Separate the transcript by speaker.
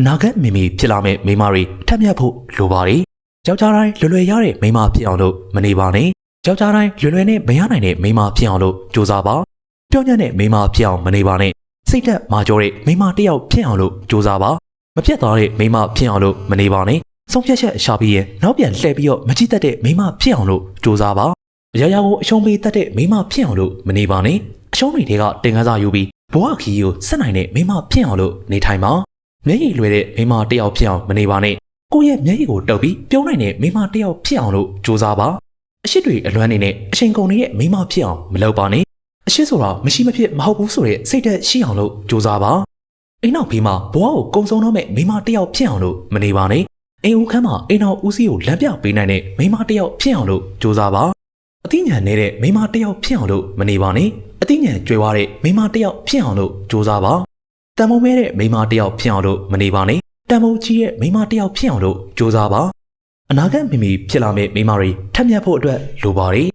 Speaker 1: အနာဂတ်မိမိဖြစ်လာမယ့်မိန်းမတွေထပ်မြတ်ဖို့လိုပါတယ်ယောက်ျားတိုင်းလွယ်လွယ်ရတဲ့မိန်းမဖြစ်အောင်လို့မနေပါနဲ့ယောက်ျားတိုင်းလွယ်လွယ်နဲ့မရနိုင်တဲ့မိန်းမဖြစ်အောင်လို့ကြိုးစားပါပြောညံ့တဲ့မိန်းမဖြစ်အောင်မနေပါနဲ့စိတ်သက်မာကြောတဲ့မိန်းမတစ်ယောက်ဖြစ်အောင်လို့ကြိုးစားပါမပြတ်သွားတဲ့မိန်းမဖြစ်အောင်လို့မနေပါနဲ့ဆုံးဖြတ်ချက်ရှာပြီးရင်နောက်ပြန်လှည့်ပြီးတော့မကြည့်တတ်တဲ့မိန်းမဖြစ်အောင်လို့ကြိုးစားပါအရာရာကိုအရှုံးပေးတတ်တဲ့မိန်းမဖြစ်အောင်လို့မနေပါနဲ့အရှုံးတွေကတင်ကန်းစားယူပြီးဘဝခီးကိုဆက်နိုင်တဲ့မိန်းမဖြစ်အောင်လို့နေထိုင်ပါ မျက်ရည်လွယ်တဲ့မိန်းမတစ်ယောက်ဖြစ်အောင်မနေပါနဲ့ကိုယ့်ရဲ့မျက်ရည်ကိုတုပ်ပြီးပြုံးနိုင်တဲ့မိန်းမတစ်ယောက်ဖြစ်အောင်လို့ကြိုးစားပါအရှိတွေအလွမ်းနေနဲ့အချိန်ကုန်နေတဲ့မိန်းမဖြစ်အောင်မလုပ်ပါနဲ့အရှိဆိုတာမရှိမဖြစ်မဟုတ်ဘူးဆိုတဲ့စိတ်သက်ရှိအောင်လို့ကြိုးစားပါအိမ်နောက်ဘေးမှာဘဝကိုကုံဆုံးတော့မဲ့မိန်းမတစ်ယောက်ဖြစ်အောင်လို့မနေပါနဲ့အိမ်ဦးခန်းမှာအိမ်တော်ဦးစီးကိုလက်ပြပေးနိုင်တဲ့မိန်းမတစ်ယောက်ဖြစ်အောင်လို့ကြိုးစားပါအသိဉာဏ်နေတဲ့မိန်းမတစ်ယောက်ဖြစ်အောင်လို့မနေပါနဲ့အသိဉာဏ်ကျွဲဝါတဲ့မိန်းမတစ်ယောက်ဖြစ်အောင်လို့ကြိုးစားပါ တန်မိုးမဲတဲ့မိန်းမတစ်ယောက်ဖြစ်အောင်လို့မနေပါနဲ့တန်မိုးကြီးရဲ့မိန်းမတစ်ယောက်ဖြစ်အောင်လို့ကြိုးစားပါအနာဂတ်မိမိဖြစ်လာမယ့်မိန်းမတွေထက်မြက်ဖို့အတွက်လိုပါတယ်